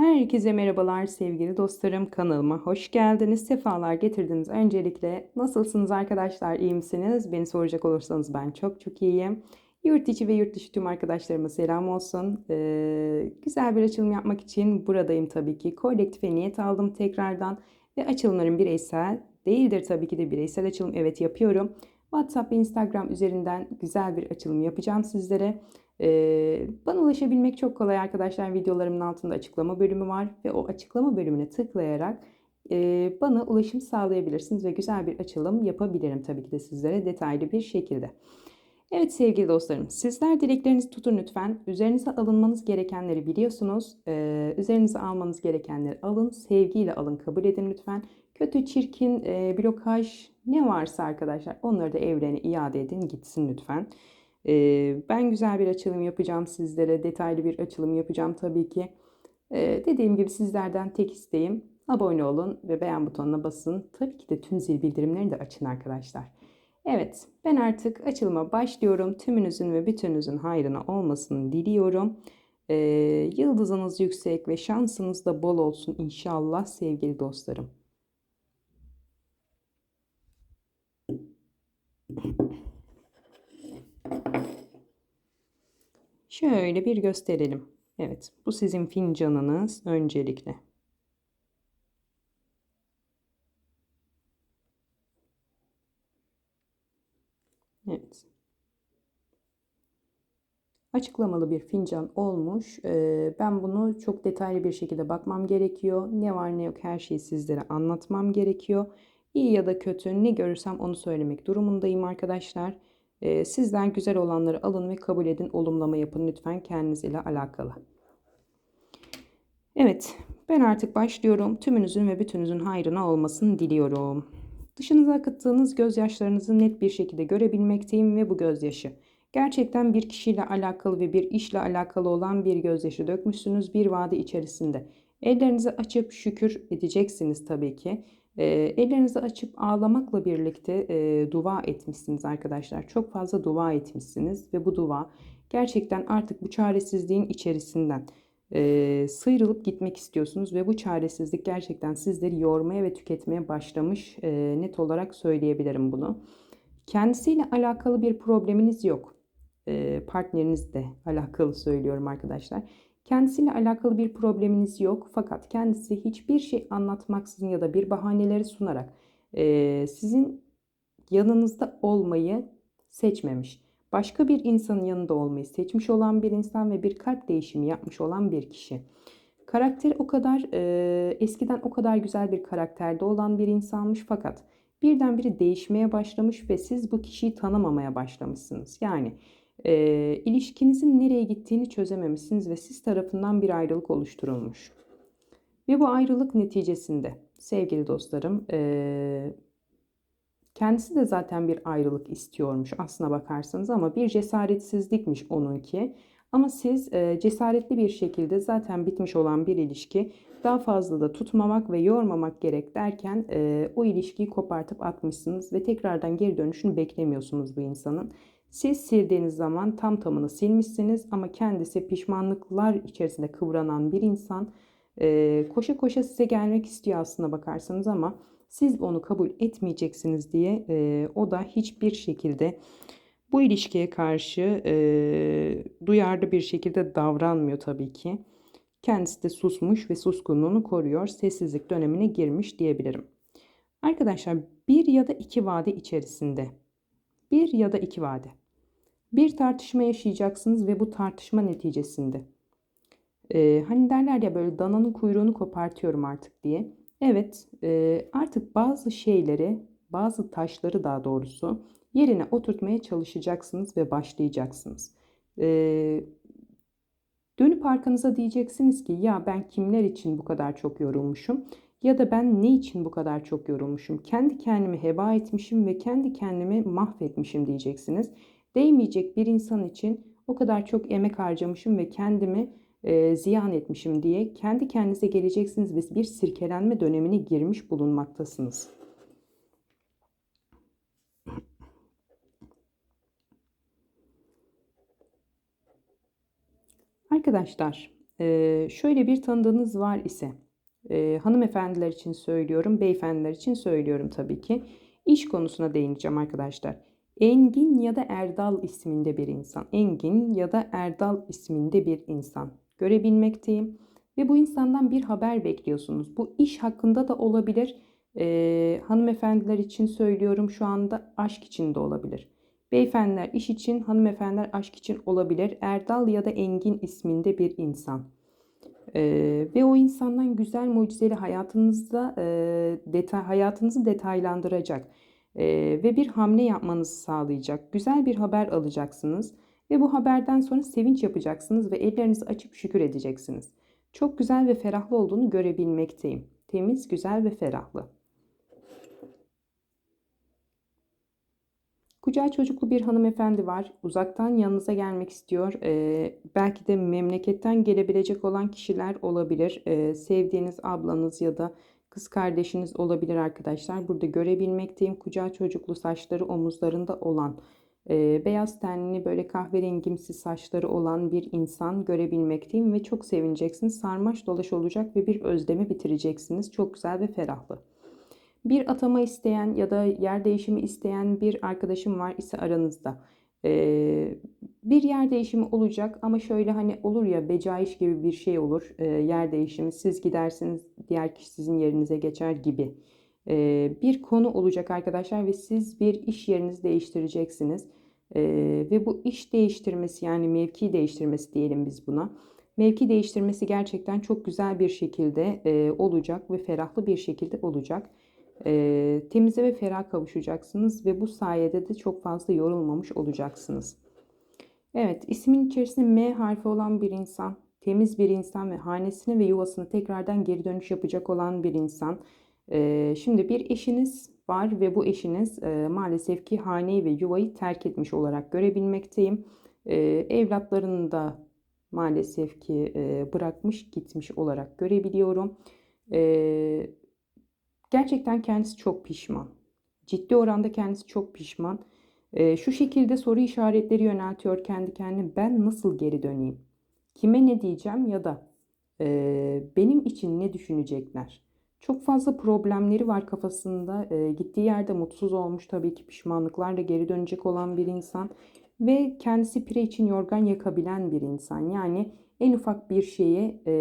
Herkese merhabalar sevgili dostlarım kanalıma hoş geldiniz. Sefalar getirdiniz. Öncelikle nasılsınız arkadaşlar? İyi misiniz? Beni soracak olursanız ben çok çok iyiyim. Yurt içi ve yurt dışı tüm arkadaşlarıma selam olsun. Ee, güzel bir açılım yapmak için buradayım tabii ki. Kolektife niyet aldım tekrardan ve açılımlarım bireysel değildir tabii ki de. Bireysel açılım evet yapıyorum WhatsApp ve Instagram üzerinden güzel bir açılım yapacağım sizlere. Ee, bana ulaşabilmek çok kolay arkadaşlar. Videolarımın altında açıklama bölümü var ve o açıklama bölümüne tıklayarak e, bana ulaşım sağlayabilirsiniz ve güzel bir açılım yapabilirim tabii ki de sizlere detaylı bir şekilde. Evet sevgili dostlarım, sizler dileklerinizi tutun lütfen. Üzerinize alınmanız gerekenleri biliyorsunuz. Ee, üzerinize almanız gerekenleri alın, sevgiyle alın, kabul edin lütfen. Kötü, çirkin, e, blokaj ne varsa arkadaşlar onları da evrene iade edin, gitsin lütfen. Ee, ben güzel bir açılım yapacağım sizlere. Detaylı bir açılım yapacağım tabii ki. Ee, dediğim gibi sizlerden tek isteğim abone olun ve beğen butonuna basın. Tabii ki de tüm zil bildirimlerini de açın arkadaşlar. Evet ben artık açılıma başlıyorum. Tümünüzün ve bütününüzün hayrına olmasını diliyorum. Ee, yıldızınız yüksek ve şansınız da bol olsun inşallah sevgili dostlarım. Şöyle bir gösterelim. Evet, bu sizin fincanınız öncelikle. Evet. Açıklamalı bir fincan olmuş. Ee, ben bunu çok detaylı bir şekilde bakmam gerekiyor. Ne var ne yok her şeyi sizlere anlatmam gerekiyor. İyi ya da kötü ne görürsem onu söylemek durumundayım arkadaşlar. Ee, sizden güzel olanları alın ve kabul edin. Olumlama yapın lütfen kendiniz ile alakalı. Evet ben artık başlıyorum. Tümünüzün ve bütününüzün hayrına olmasını diliyorum. Dışınıza akıttığınız gözyaşlarınızı net bir şekilde görebilmekteyim ve bu gözyaşı. Gerçekten bir kişiyle alakalı ve bir işle alakalı olan bir gözyaşı dökmüşsünüz bir vade içerisinde. Ellerinizi açıp şükür edeceksiniz tabii ki. E, ellerinizi açıp ağlamakla birlikte e, dua etmişsiniz arkadaşlar. Çok fazla dua etmişsiniz ve bu dua gerçekten artık bu çaresizliğin içerisinden e, sıyrılıp gitmek istiyorsunuz ve bu çaresizlik gerçekten sizleri yormaya ve tüketmeye başlamış. E, net olarak söyleyebilirim bunu. Kendisiyle alakalı bir probleminiz yok. E, partnerinizle alakalı söylüyorum arkadaşlar. Kendisiyle alakalı bir probleminiz yok fakat kendisi hiçbir şey anlatmaksızın ya da bir bahaneleri sunarak e, sizin yanınızda olmayı seçmemiş. Başka bir insanın yanında olmayı seçmiş olan bir insan ve bir kalp değişimi yapmış olan bir kişi. Karakteri o kadar e, eskiden o kadar güzel bir karakterde olan bir insanmış fakat birdenbire değişmeye başlamış ve siz bu kişiyi tanımamaya başlamışsınız. Yani e, ilişkinizin nereye gittiğini çözememişsiniz ve siz tarafından bir ayrılık oluşturulmuş. Ve bu ayrılık neticesinde sevgili dostlarım e, kendisi de zaten bir ayrılık istiyormuş aslına bakarsanız ama bir cesaretsizlikmiş onunki. Ama siz e, cesaretli bir şekilde zaten bitmiş olan bir ilişki daha fazla da tutmamak ve yormamak gerek derken e, o ilişkiyi kopartıp atmışsınız ve tekrardan geri dönüşünü beklemiyorsunuz bu insanın. Siz sildiğiniz zaman tam tamını silmişsiniz ama kendisi pişmanlıklar içerisinde kıvranan bir insan. E, koşa koşa size gelmek istiyor aslında bakarsanız ama siz onu kabul etmeyeceksiniz diye e, o da hiçbir şekilde bu ilişkiye karşı e, duyarlı bir şekilde davranmıyor tabii ki. Kendisi de susmuş ve suskunluğunu koruyor. Sessizlik dönemine girmiş diyebilirim. Arkadaşlar bir ya da iki vade içerisinde bir ya da iki vade bir tartışma yaşayacaksınız ve bu tartışma neticesinde e, hani derler ya böyle dananın kuyruğunu kopartıyorum artık diye. Evet e, artık bazı şeyleri bazı taşları daha doğrusu yerine oturtmaya çalışacaksınız ve başlayacaksınız. E, dönüp arkanıza diyeceksiniz ki ya ben kimler için bu kadar çok yorulmuşum ya da ben ne için bu kadar çok yorulmuşum? Kendi kendimi heba etmişim ve kendi kendimi mahvetmişim diyeceksiniz. Değmeyecek bir insan için o kadar çok emek harcamışım ve kendimi e, ziyan etmişim diye kendi kendinize geleceksiniz ve bir sirkelenme dönemine girmiş bulunmaktasınız. Arkadaşlar Ee, şöyle bir tanıdığınız var ise e, hanımefendiler için söylüyorum, beyefendiler için söylüyorum tabii ki. İş konusuna değineceğim arkadaşlar. Engin ya da Erdal isminde bir insan. Engin ya da Erdal isminde bir insan görebilmekteyim. Ve bu insandan bir haber bekliyorsunuz. Bu iş hakkında da olabilir. Ee, hanımefendiler için söylüyorum şu anda aşk için de olabilir. Beyefendiler iş için, hanımefendiler aşk için olabilir. Erdal ya da Engin isminde bir insan. Ee, ve o insandan güzel mucizeli hayatınızda e, detay, hayatınızı detaylandıracak e, ve bir hamle yapmanızı sağlayacak. Güzel bir haber alacaksınız ve bu haberden sonra sevinç yapacaksınız ve ellerinizi açıp şükür edeceksiniz. Çok güzel ve ferahlı olduğunu görebilmekteyim. Temiz, güzel ve ferahlı. Kucağı çocuklu bir hanımefendi var. Uzaktan yanınıza gelmek istiyor. Ee, belki de memleketten gelebilecek olan kişiler olabilir. Ee, sevdiğiniz ablanız ya da kız kardeşiniz olabilir arkadaşlar. Burada görebilmekteyim. Kucağı çocuklu saçları omuzlarında olan, e, beyaz tenli böyle kahverengimsi saçları olan bir insan görebilmekteyim ve çok sevineceksiniz. Sarmaş dolaş olacak ve bir özlemi bitireceksiniz. Çok güzel ve ferahlı. Bir atama isteyen ya da yer değişimi isteyen bir arkadaşım var ise aranızda. Ee, bir yer değişimi olacak ama şöyle hani olur ya becaiş gibi bir şey olur. Ee, yer değişimi siz gidersiniz diğer kişi sizin yerinize geçer gibi. Ee, bir konu olacak arkadaşlar ve siz bir iş yerinizi değiştireceksiniz. Ee, ve bu iş değiştirmesi yani mevki değiştirmesi diyelim biz buna. Mevki değiştirmesi gerçekten çok güzel bir şekilde e, olacak ve ferahlı bir şekilde olacak e, temize ve ferah kavuşacaksınız ve bu sayede de çok fazla yorulmamış olacaksınız. Evet, ismin içerisinde M harfi olan bir insan, temiz bir insan ve hanesine ve yuvasına tekrardan geri dönüş yapacak olan bir insan. E, şimdi bir eşiniz var ve bu eşiniz e, maalesef ki haneyi ve yuvayı terk etmiş olarak görebilmekteyim. E, evlatlarını da maalesef ki e, bırakmış gitmiş olarak görebiliyorum. E, Gerçekten kendisi çok pişman. Ciddi oranda kendisi çok pişman. E, şu şekilde soru işaretleri yöneltiyor kendi kendine. Ben nasıl geri döneyim? Kime ne diyeceğim ya da e, benim için ne düşünecekler? Çok fazla problemleri var kafasında. E, gittiği yerde mutsuz olmuş tabii ki pişmanlıklarla geri dönecek olan bir insan. Ve kendisi pire için yorgan yakabilen bir insan. Yani en ufak bir şeye, e,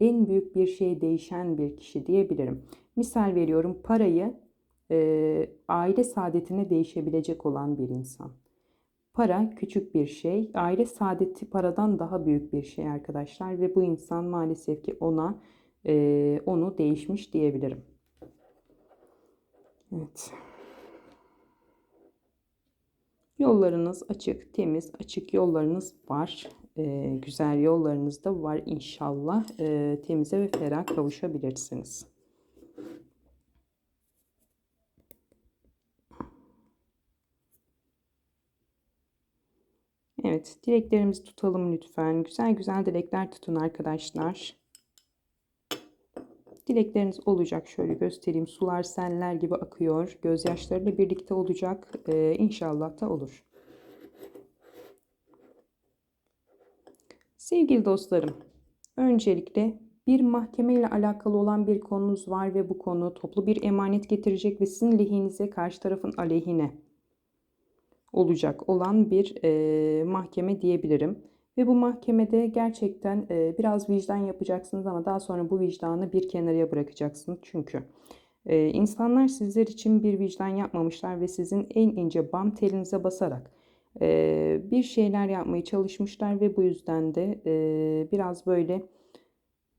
en büyük bir şeye değişen bir kişi diyebilirim. Misal veriyorum parayı e, aile saadetine değişebilecek olan bir insan. Para küçük bir şey, aile saadeti paradan daha büyük bir şey arkadaşlar ve bu insan maalesef ki ona e, onu değişmiş diyebilirim. Evet. Yollarınız açık, temiz, açık yollarınız var. E, güzel yollarınız da var inşallah. E, temize ve ferah kavuşabilirsiniz. Evet, dileklerimizi tutalım lütfen. Güzel güzel dilekler tutun arkadaşlar. Dilekleriniz olacak. Şöyle göstereyim. Sular seller gibi akıyor. Gözyaşlarıyla birlikte olacak. Ee, inşallah da olur. Sevgili dostlarım, öncelikle bir mahkeme ile alakalı olan bir konunuz var ve bu konu toplu bir emanet getirecek ve sizin lehinize karşı tarafın aleyhine olacak olan bir e, mahkeme diyebilirim. Ve bu mahkemede gerçekten e, biraz vicdan yapacaksınız ama daha sonra bu vicdanı bir kenara bırakacaksınız. Çünkü e, insanlar sizler için bir vicdan yapmamışlar ve sizin en ince bam telinize basarak e, bir şeyler yapmaya çalışmışlar ve bu yüzden de e, biraz böyle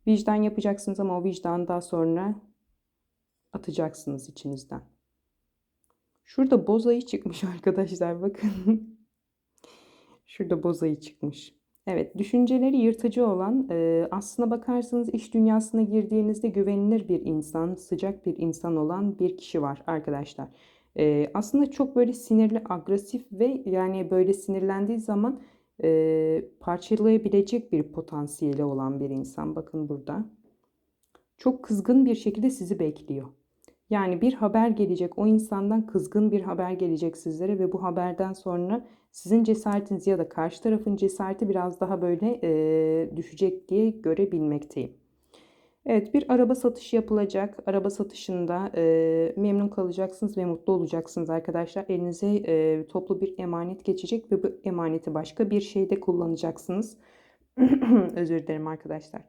vicdan yapacaksınız ama o vicdanı daha sonra atacaksınız içinizden. Şurada bozayı çıkmış arkadaşlar bakın. Şurada bozayı çıkmış. Evet düşünceleri yırtıcı olan e, aslına bakarsanız iş dünyasına girdiğinizde güvenilir bir insan, sıcak bir insan olan bir kişi var arkadaşlar. E, aslında çok böyle sinirli, agresif ve yani böyle sinirlendiği zaman e, parçalayabilecek bir potansiyeli olan bir insan. Bakın burada. Çok kızgın bir şekilde sizi bekliyor. Yani bir haber gelecek, o insandan kızgın bir haber gelecek sizlere ve bu haberden sonra sizin cesaretiniz ya da karşı tarafın cesareti biraz daha böyle e, düşecek diye görebilmekteyim. Evet bir araba satışı yapılacak. Araba satışında e, memnun kalacaksınız ve mutlu olacaksınız arkadaşlar. Elinize e, toplu bir emanet geçecek ve bu emaneti başka bir şeyde kullanacaksınız. Özür dilerim arkadaşlar.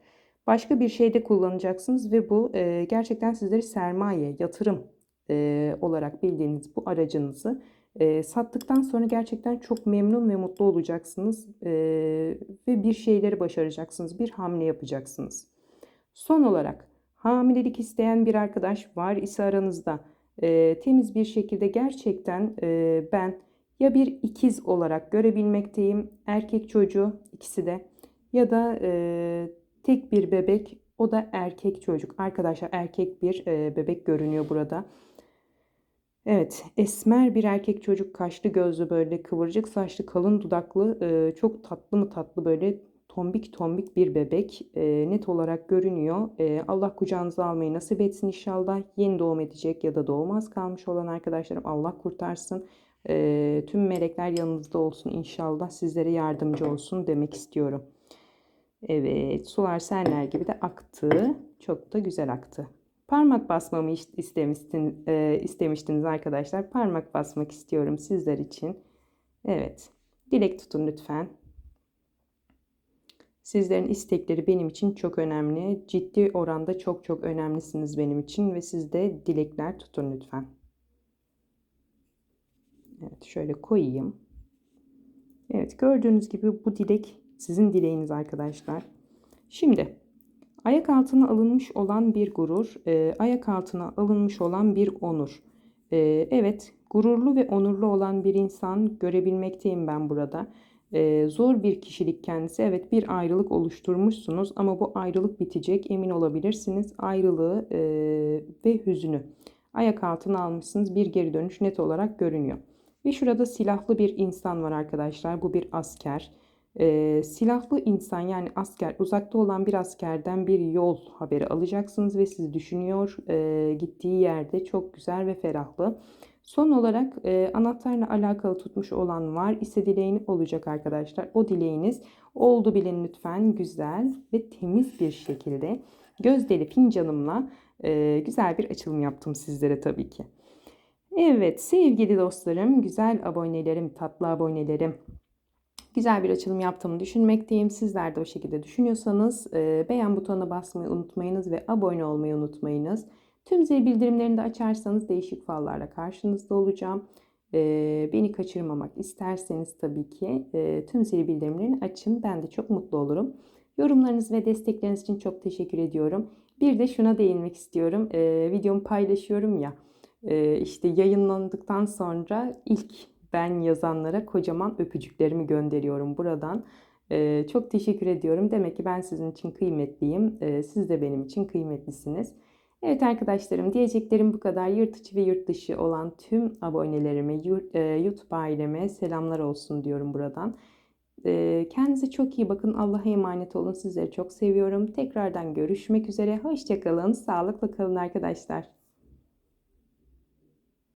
Başka bir şeyde kullanacaksınız ve bu e, gerçekten sizleri sermaye, yatırım e, olarak bildiğiniz bu aracınızı e, sattıktan sonra gerçekten çok memnun ve mutlu olacaksınız e, ve bir şeyleri başaracaksınız, bir hamle yapacaksınız. Son olarak hamilelik isteyen bir arkadaş var ise aranızda e, temiz bir şekilde gerçekten e, ben ya bir ikiz olarak görebilmekteyim erkek çocuğu ikisi de ya da e, tek bir bebek o da erkek çocuk arkadaşlar erkek bir e, bebek görünüyor burada. Evet, esmer bir erkek çocuk, kaşlı gözlü böyle kıvırcık saçlı, kalın dudaklı, e, çok tatlı mı tatlı böyle tombik tombik bir bebek e, net olarak görünüyor. E, Allah kucağınıza almayı nasip etsin inşallah. Yeni doğum edecek ya da doğmaz kalmış olan arkadaşlarım Allah kurtarsın. E, tüm melekler yanınızda olsun inşallah. Sizlere yardımcı olsun demek istiyorum. Evet, sular senler gibi de aktı. Çok da güzel aktı. Parmak basmamı istemiştin, e, istemiştiniz arkadaşlar. Parmak basmak istiyorum sizler için. Evet. Dilek tutun lütfen. Sizlerin istekleri benim için çok önemli. Ciddi oranda çok çok önemlisiniz benim için ve siz de dilekler tutun lütfen. Evet şöyle koyayım. Evet gördüğünüz gibi bu dilek sizin dileğiniz arkadaşlar. Şimdi ayak altına alınmış olan bir gurur, e, ayak altına alınmış olan bir onur. E, evet gururlu ve onurlu olan bir insan görebilmekteyim ben burada. Ee, zor bir kişilik kendisi. Evet bir ayrılık oluşturmuşsunuz ama bu ayrılık bitecek emin olabilirsiniz. Ayrılığı e, ve hüzünü ayak altına almışsınız. Bir geri dönüş net olarak görünüyor. Ve şurada silahlı bir insan var arkadaşlar. Bu bir asker. Ee, silahlı insan yani asker uzakta olan bir askerden bir yol haberi alacaksınız ve siz düşünüyor e, gittiği yerde çok güzel ve ferahlı. Son olarak e, anahtarla alakalı tutmuş olan var ise dileğini olacak arkadaşlar. O dileğiniz oldu bilin lütfen güzel ve temiz bir şekilde gözdeli fincanımla e, güzel bir açılım yaptım sizlere tabii ki. Evet sevgili dostlarım, güzel abonelerim, tatlı abonelerim. Güzel bir açılım yaptığımı düşünmekteyim. Sizler de o şekilde düşünüyorsanız e, beğen butonuna basmayı unutmayınız ve abone olmayı unutmayınız. Tüm zil bildirimlerini de açarsanız değişik fallarla karşınızda olacağım. Ee, beni kaçırmamak isterseniz tabii ki e, tüm zil bildirimlerini açın. Ben de çok mutlu olurum. Yorumlarınız ve destekleriniz için çok teşekkür ediyorum. Bir de şuna değinmek istiyorum. Videomu paylaşıyorum ya. E, işte yayınlandıktan sonra ilk ben yazanlara kocaman öpücüklerimi gönderiyorum buradan. Ee, çok teşekkür ediyorum. Demek ki ben sizin için kıymetliyim. Ee, siz de benim için kıymetlisiniz. Evet arkadaşlarım diyeceklerim bu kadar. Yurt içi ve yurt dışı olan tüm abonelerime, YouTube aileme selamlar olsun diyorum buradan. Kendinize çok iyi bakın. Allah'a emanet olun. Sizleri çok seviyorum. Tekrardan görüşmek üzere. Hoşçakalın. Sağlıkla kalın arkadaşlar.